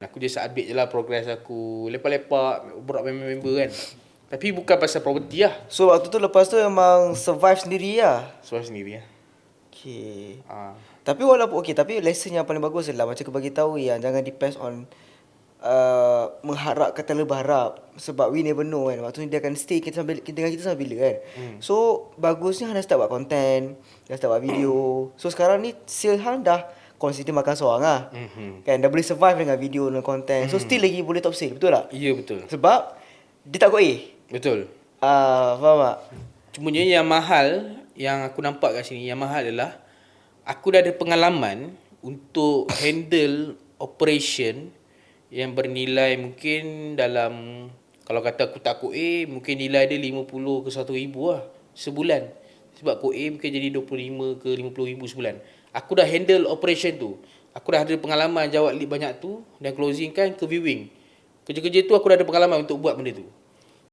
Aku just update je lah progress aku. Lepak-lepak, berak member-member kan. Tapi bukan pasal property lah. So waktu tu lepas tu memang survive sendiri lah. Soal sendiri lah. Okay. Ha. Tapi walaupun okay, tapi lesson yang paling bagus adalah macam kau bagi tahu yang jangan depends on uh, mengharapkan terlalu berharap sebab we never know kan waktu ni dia akan stay kita sampai kita dengan kita sampai bila kan. Hmm. So bagusnya hang dah start buat content, dah start buat video. So sekarang ni sale hang dah consider makan seorang lah. Mhm. Kan dah boleh survive dengan video dengan content. So still lagi boleh top sale, betul tak? Ya betul. Sebab dia tak go A. Betul. Ah, uh, faham tak? Cumanya yang mahal yang aku nampak kat sini yang mahal adalah aku dah ada pengalaman untuk handle operation yang bernilai mungkin dalam kalau kata aku tak A mungkin nilai dia 50 ke 1 ribu lah sebulan. Sebab kod A mungkin jadi 25 ke 50 ribu sebulan. Aku dah handle operation tu. Aku dah ada pengalaman jawab lead banyak tu dan closing kan ke viewing. Kerja-kerja tu aku dah ada pengalaman untuk buat benda tu.